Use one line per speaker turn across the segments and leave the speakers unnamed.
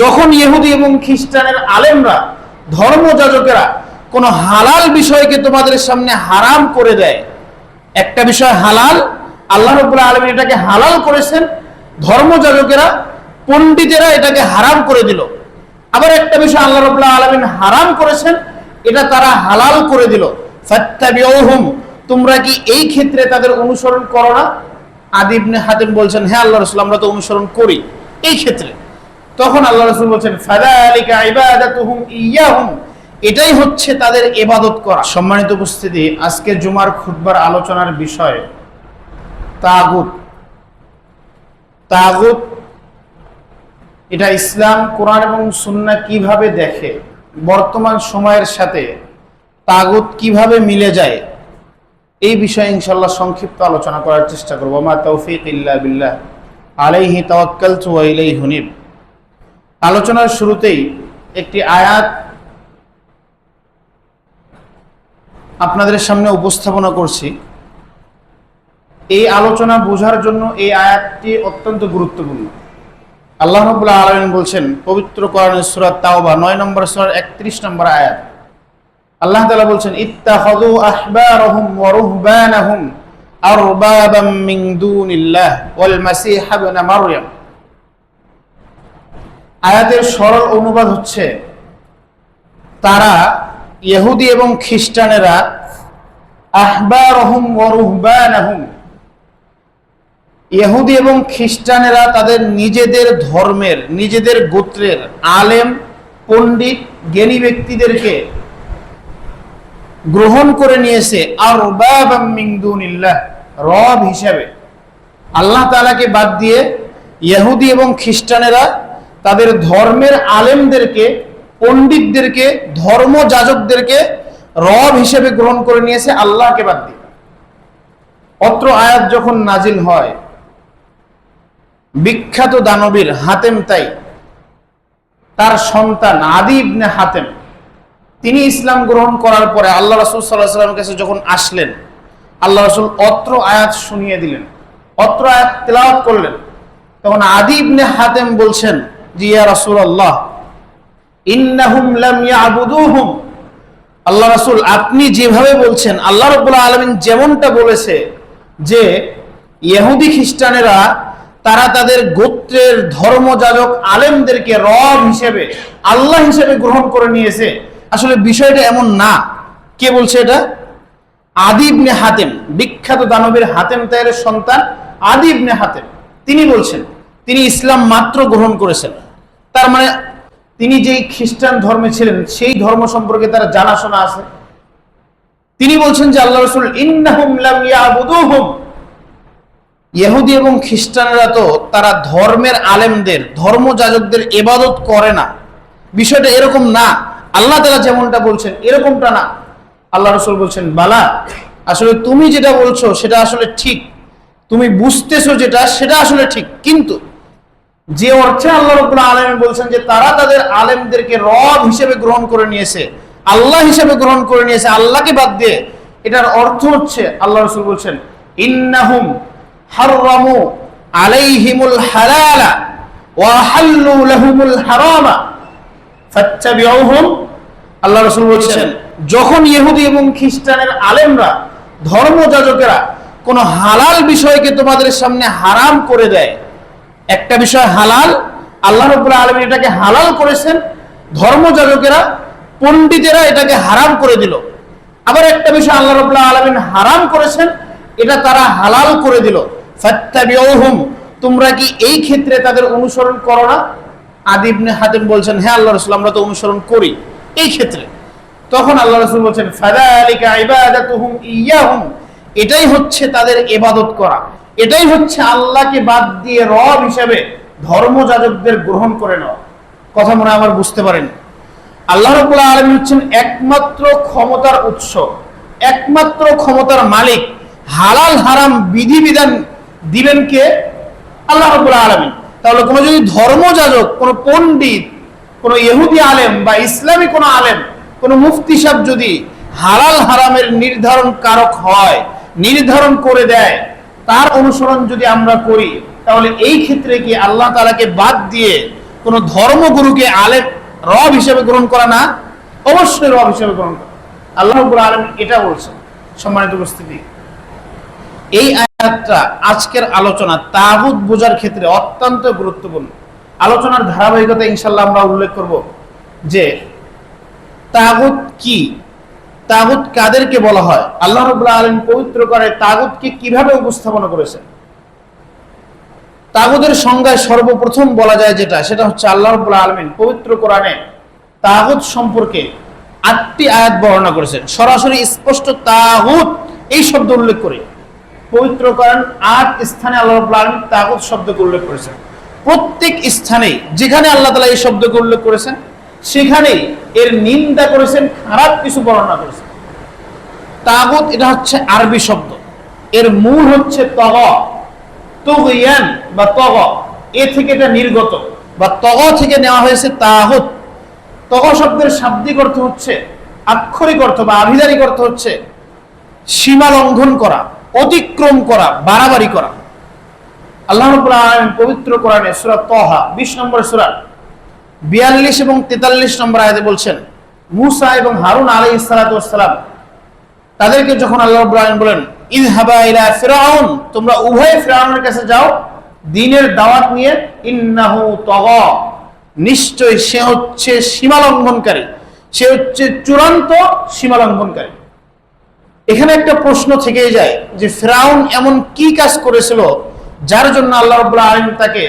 যখন ইহুদি এবং খ্রিস্টানের আলেমরা ধর্মযাজকেরা কোনো হালাল বিষয়কে তোমাদের সামনে হারাম করে দেয়, একটা বিষয় হালাল, আল্লাহ রবুল্লাহ আলমী এটাকে হালাল করেছেন ধর্মযাজকেরা পণ্ডিতেরা এটাকে হারাম করে দিল। আবার একটা বিষয় আল্লাহ রবুল্লাহ আলমিন হারাম করেছেন, এটা তারা হালাল করে দিল। তোমরা কি এই ক্ষেত্রে তাদের অনুসরণ করো না? আদিবনে হাতিম বলছেন হ্যাঁ আল্লাহ রসুল, আমরা তো অনুসরণ করি। এই ক্ষেত্রে। তখন আল্লাহ রসুল বলছেন এটাই হচ্ছে তাদের ইবাদত করা। সম্মানিত উপস্থিতি, আজকে জুমার খুতবার আলোচনার বিষয় তাগুত। তাগুত, এটা ইসলাম, কোরআন এবং সুন্না কীভাবে দেখে, বর্তমান সময়ের সাথে তাগুত কীভাবে মিলে যায়, এই বিষয়ে ইনশাল্লাহ সংক্ষিপ্ত আলোচনা করার চেষ্টা করব। মা তৌফিক ইল্লা বিল্লাহ। আলাইহি তাওয়াক্কালতু ওয়া ইলাইহি হুনিব আলোচনার শুরুতেই একটি আয়াত আপনাদের সামনে উপস্থাপনা করছি। এই আলোচনা বোঝার জন্য এই আয়াতটি অত্যন্ত গুরুত্বপূর্ণ। আল্লাহ রাব্বুল আলামিন বলছেন, পবিত্র কোরআনের সূরা তাওবা, নয় নম্বর সূরার 31 নম্বর আয়াত। আল্লাহ তালা বলছেন, ইত্তাখাযু আহবারহুম ওয়া রুহবানাহুম আরবাবাম মিন দুনিল্লাহ ওয়াল মাসীহ ইবনে মারইয়াম। আয়াতের সরল অনুবাদ হচ্ছে, তারা ইহুদি এবং খ্রিস্টানেরা আহবারহুম ওয়া রুহবানাহুম। ইহুদি এবং খ্রিস্টানেরা তাদের নিজেদের ধর্মের, নিজেদের গোত্রের আলেম, পণ্ডিত, জ্ঞানী ব্যক্তিদেরকে গ্রহণ করে নিয়েছে আর রব হিসাবে। আল্লাহ তালাকে বাদ দিয়ে ইহুদি এবং খ্রিস্টানেরা তাদের ধর্মের আলেমদেরকে, পণ্ডিতদেরকে, ধর্ম যাজকদেরকে রব হিসেবে গ্রহণ করে নিয়েছে আল্লাহকে বাদ দিয়ে। অত্র আয়াত যখন নাজিল হয়, বিখ্যাত দানবীর হাতেম তাই, তার সন্তান আদি ইবনে হাতেম, তিনি ইসলাম গ্রহণ করার পরে আল্লাহ রসুল সাল্লাহ সাল্লামের কাছে যখন আসলেন, আল্লাহ রসুল অত্র আয়াত শুনিয়ে দিলেন, অত্র আয়াত তেলাওয়াত করলেন। তখন আদি ইবনে হাতেম বলছেন আল্লাহ রাসূল, আপনি যেভাবে বলছেন, আল্লাহ রাব্বুল আলামিন যেমনটা বলেছে যে, ইহুদি খ্রিস্টানেরা, তারা তাদের গোত্রের ধর্মযাজক আলেমদেরকে রব হিসেবে, আল্লাহ হিসেবে গ্রহণ করে নিয়েছে। আসলে বিষয়টা এমন না। কে বলছে এটা? আদিবনে হাতেম, বিখ্যাত দানবীর হাতেম তায়ের সন্তান আদিবনে হাতেম। তিনি বলছেন, তিনি ইসলাম মাত্র গ্রহণ করেছেন। তার মানে তিনি যেই খ্রিস্টান ধর্মে ছিলেন, সেই ধর্ম সম্পর্কে তার জানাশোনা আছে। তিনি বলছেন যে আল্লাহ রসুল ইয়াবুদুহুম। ইহুদি এবং খ্রিস্টানরা তো তারা ধর্মের আলেমদের, ধর্মযাজকদের এবাদত করে না। বিষয়টা এরকম না। আল্লাহ তালা যেমনটা বলছেন, এরকমটা না। আল্লাহ রসুল বলছেন, বালা, আসলে তুমি যেটা বলছো সেটা আসলে ঠিক। তুমি বুঝতেছো যেটা, সেটা আসলে ঠিক। কিন্তু যে অর্থে আল্লাহ রবুল্লাহ আলম বলছেন যে তারা তাদের আলেমদেরকে রব হিসেবে গ্রহণ করে নিয়েছে, আল্লাহ হিসেবে গ্রহণ করে নিয়েছে, আল্লাহকে বাদ দিয়ে। এটার অর্থ হচ্ছে, আল্লাহ রসুল বলছেন, ইন্নাহুম হাররামু আলাইহিমুল হালালা ওয়া হাল্লু লাহুমুল হারামা ফাত্তাবিউহুম। আল্লাহ রাসূল বলছেন, যখন ইহুদি এবং খ্রিস্টানের আলেমরা, ধর্মযাজকেরা কোনো হালাল বিষয়কে তোমাদের সামনে হারাম করে দেয় একটা বিষয় হালাল, আল্লাহ রাব্বুল আলামিন এটাকে হালাল করেছেন, ধর্মযাজকেরা, পণ্ডিতেরা এটাকে হারাম করে দিল। আবার একটা বিষয় আল্লাহ রাব্বুল আলামিন হারাম করেছেন, এটা তারা হালাল করে দিল। ফাত্তাবিউহুম, তোমরা কি এই ক্ষেত্রে তাদের অনুসরণ করো না? আদিবনে হাতিম বলছেন হ্যাঁ আল্লাহ রসুল, আমরা তো অনুসরণ করি। এই ক্ষেত্রে। তখন আল্লাহ রসুল বলছেন ফাদালিকা ইবাদাতুহুম ইয়াহুম। এটাই হচ্ছে তাদের এবাদত করা। এটাই হচ্ছে আল্লাহকে বাদ দিয়ে রব হিসেবে ধর্মযাজকদের গ্রহণ করে নেওয়া। কথা মনে আমার বুঝতে পারেন। আল্লাহ রাব্বুল আলামিন হচ্ছেন একমাত্র ক্ষমতার উৎস, একমাত্র ক্ষমতার মালিক। হালাল, হারাম বিধিবিধান দিবেন কে? আল্লাহ রাব্বুল আলামিন। তাহলে কোনো যদি ধর্মযাজক কোনো পণ্ডিত, কোনো ইহুদি আলেম বা ইসলামী কোনো আলেম, কোনো মুফতি সাহেব যদি হালাল, হারামের নির্ধারণ কারক হয়, নির্ধারণ করে দেয় তার অনুসরণ যদি আমরা করি, তাহলে এই ক্ষেত্রে কি আল্লাহ তালাকে বাদ দিয়ে কোন ধর্মগুরুকে আলেম, রব হিসেবে গ্রহণ করা না? অবশ্যই রব হিসেবে গ্রহণ করা। আল্লাহ আলম এটা বলছেন সম্মানিত উপস্থিতি। এই আয়াতটা আজকের আলোচনা তাগুত বোঝার ক্ষেত্রে অত্যন্ত গুরুত্বপূর্ণ। আলোচনার ধারাবাহিকতা ইনশাল্লাহ আমরা উল্লেখ করব যে তাগুত কি? তাগুত কাদেরকে বলা হয়? আল্লাহ রবুল্লাহ আলম পবিত্র করে তাগুতকে কীভাবে উপস্থাপনা করেছেন? তাগুদের সংজ্ঞায় সর্বপ্রথম বলা যায় যেটা, সেটা হচ্ছে আল্লাহ রবুল্লাহ আলমিন পবিত্র কোরআনে তাগুত সম্পর্কে আটটি আয়াত বর্ণনা করেছেন। সরাসরি স্পষ্ট তাগুত এই শব্দ উল্লেখ করে। পবিত্র কোরআন আট স্থানে আল্লাহ রবুল্লাহ আলমিন তাগুত শব্দকে উল্লেখ করেছেন। প্রত্যেক স্থানে যেখানে আল্লাহ তালা এই শব্দকে উল্লেখ করেছেন সেখানেই এর নিন্দা করেছেন, খারাপ কিছু বর্ণনা করেছেন। তাগুত এটা হচ্ছে আরবি শব্দ। এর মূল হচ্ছে তগ। তুগিয়ান বা তগ। এ থেকে এটা নির্গত বা তগ থেকে নেওয়া হয়েছে তাহুত তগ শব্দের শাব্দিক অর্থ হচ্ছে, আক্ষরিক অর্থ বা আভিধানিক অর্থ হচ্ছে সীমা লঙ্ঘন করা, অতিক্রম করা, বাড়াবাড়ি করা। আল্লাহ পবিত্র কোরআনে সূরা তহা 20 নম্বর সূরা 42 এবং 43 নম্বর আয়াতে বলছেন, মুসা এবং হারুন আলাইহিস সালাতু ওয়াসসালাম তাদেরকে যখন আল্লাহ আলামিন বলেন ইলা ফিরআউন তোমরা উভয়ে ফিরআউনের কাছে যাও দ্বীনের দাওয়াত নিয়ে, ইন্নাহু তাগা নিশ্চয় সে হচ্ছে সীমা লঙ্ঘনকারী সে হচ্ছে চূড়ান্ত সীমা লঙ্ঘনকারী এখানে একটা প্রশ্ন থেকেই যায় যে ফেরাউন এমন কি কাজ করেছিল, যার জন্য আল্লাহ রব্লা আলম তাকে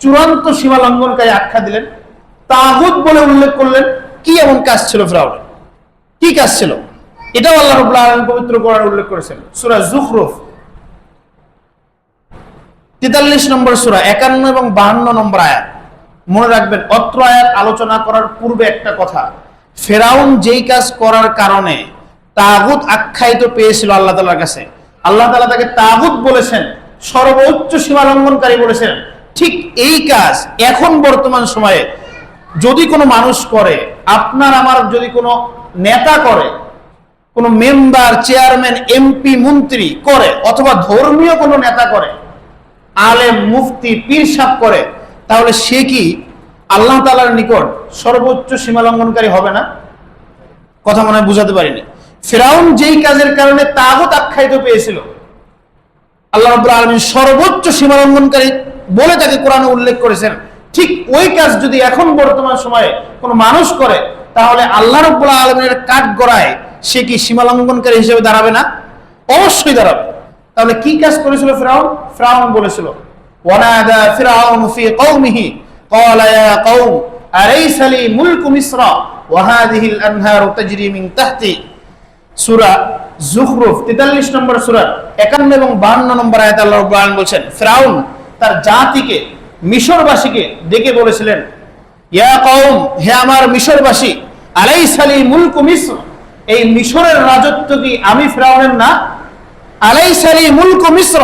চূড়ান্ত সীমা লঙ্ঘনকারী আখ্যা দিলেন? তাগুদ বলে উল্লেখ করলেন, কি এমন কাজ ছিল ফেরাউন কি কাজ ছিল? এটাও আল্লাহ রব্লা আলম পবিত্র করার উল্লেখ করেছেন, সুরা জুখরুফ। তেতাল্লিশ নম্বর সুরা, একান্ন এবং বাহান্ন নম্বর আয়াত। মনে রাখবেন, অত্র আয়াত আলোচনা করার পূর্বে একটা কথা, ফেরাউন যেই কাজ করার কারণে তাগুত আখ্যায়িত পেয়েছিল আল্লাহ তালার কাছে। আল্লাহ তালা তাকে তাগুত বলেছেন, সর্বোচ্চ সীমা লঙ্ঘনকারী বলেছেন। ঠিক এই কাজ এখন বর্তমান সময়ে যদি কোনো মানুষ করে, আপনার আমার যদি কোনো নেতা করে, কোনো মেম্বার, চেয়ারম্যান, এমপি, মন্ত্রী করে, অথবা ধর্মীয় কোনো নেতা করে, আলেম, মুফতি, পীর সাপ করে, তাহলে সে কি আল্লাহ তালার নিকট সর্বোচ্চ সীমা লঙ্ঘনকারী হবে না? কথা মনে হয় বুঝাতে পারিনি। ফেরাউন যেই কাজের কারণে তাগত আখ্যায়িত পেয়েছিল, আল্লাহ রব্বুল আলমী সর্বোচ্চ সীমা লঙ্ঘনকারী বলে তাকে কোরআনে উল্লেখ করেছেন। ঠিক ওই কাজ যদি এখন বর্তমান সময়ে কোনো মানুষ করে, তাহলে আল্লাহ রব্লা আলমের কাঠ গড়ায় সে কি সীমালঙ্ঘনকারী হিসেবে দাঁড়াবে না? অবশ্যই দাঁড়াবে। তাহলে কি কাজ করেছিল ফেরাউন? ফেরাউন বলেছিল নম্বর এবং 52 নম্বর তার জাতিকে মিশরবাসীকে ডেকে বলেছিলেন হে আমার মিশরবাসী, আলাইসা লি মুলকু মিসর। এই মিশরের রাজত্ব কি আমি ফিরাউনের না? আলাইসালি মুলক মিশ্র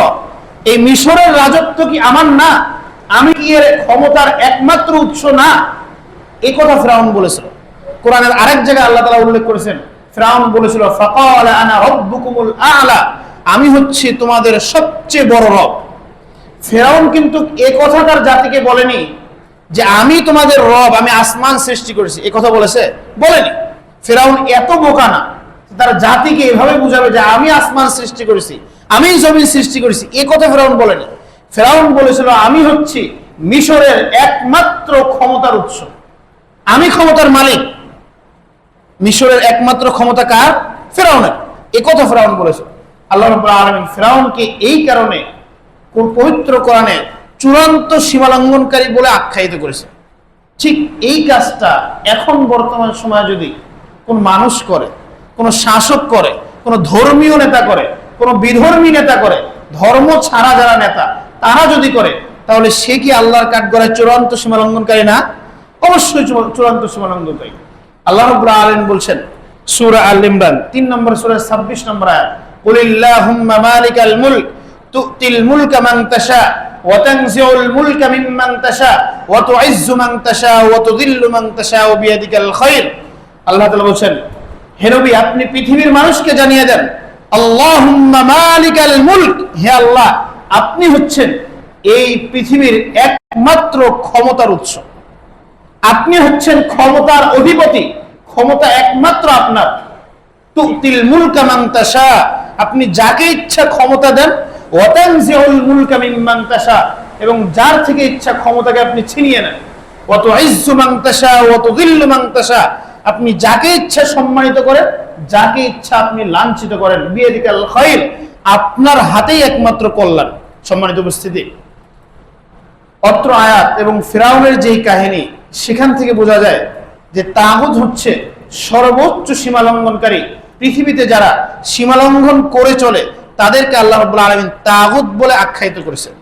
এই মিশরের রাজত্ব কি আমার না? আমি কি এর ক্ষমতার একমাত্র উৎস না? এই কথা ফ্রাউন বলেছিল। কোরআনের আরেক জায়গায় আল্লাহ তালা উল্লেখ করেছেন। ফ্রাউন বলেছিল আনা আলা। আমি হচ্ছি তোমাদের সবচেয়ে বড় রব। ফেরাউন কিন্তু এ কথা তার জাতিকে বলেনি যে আমি তোমাদের রব, আমি আসমান সৃষ্টি করেছি। এ কথা বলেছে? বলেনি। ফেরাউন এত বোকা না তার জাতিকে এভাবে বুঝাবে যে আমি আসমান সৃষ্টি করেছি, আমি জমিন সৃষ্টি করেছি। এ কথা ফেরাউন বলেনি। ফেরাউন বলেছিল, আমি হচ্ছি মিশরের একমাত্র ক্ষমতার উৎস। আমি ক্ষমতার মালিক। মিশরের একমাত্র ক্ষমতা কার? ফেরাউনের। এ কথা ফেরাউন বলেছিল আল্লাহ রাব্বুল আলামিন ফেরাউনকে এই কারণে পবিত্র কোরআনে চূড়ান্ত সীমালঙ্ঘনকারী বলে আখ্যায়িত করেছে। ঠিক এই কাজটা এখন বর্তমান সময়ে যদি কোন মানুষ করে, কোনো শাসক করে, কোনো ধর্মীয় নেতা করে, কোনো বিধর্মী নেতা করে, ধর্ম ছাড়া যারা নেতা, তারা যদি করে, তাহলে সে কি আল্লাহর কাঠগড়ায় চূড়ান্ত সীমালঙ্ঘনকারী না? অবশ্যই চূড়া- চূড়ান্ত সীমালঙ্ঘনকারী। আল্লাহ রব্বুল আলামিন বলছেন, সূরা আল ইমরান, তিন নম্বর সূরা 26 নম্বর আয়াত, কুলিল্লাহুম্মা মালিকাল মুলক। তুতিল মুলকা মান তাশা, ওয়া তানজিউল মুলকা মিম্মান মান মান আল্লাহ তাআলা বলছেন, হে নবী, আপনি পৃথিবীর মানুষকে জানিয়ে দেন, আল্লাহুম্মা মালিকাল মুলক। হে আল্লাহ, আপনি হচ্ছেন এই পৃথিবীর একমাত্র ক্ষমতার উৎস। আপনি হচ্ছেন ক্ষমতার অধিপতি, ক্ষমতা একমাত্র আপনার। তুতিল মুলকা মান আপনি যাকে ইচ্ছা ক্ষমতা দেন এবং যার থেকে ইচ্ছা ক্ষমতাকে আপনি ছিনিয়ে নেন। ওয়াত ইজ্জু মান তাশা তাশা। আপনি যাকে ইচ্ছা সম্মানিত করেন, যাকে ইচ্ছা আপনি লাঞ্ছিত করেন। বিয়াদিকাল খায়র আপনার হাতেই একমাত্র কল্যাণ, সম্মানিত উপস্থিতি। অত্র আয়াত এবং ফেরাউনের যেই কাহিনী, সেখান থেকে বোঝা যায় যে তাগুদ হচ্ছে সর্বোচ্চ সীমালঙ্ঘনকারী। পৃথিবীতে যারা সীমালঙ্ঘন করে চলে তাদেরকে আল্লাহ আলমিন তাগুদ বলে আখ্যায়িত করেছেন।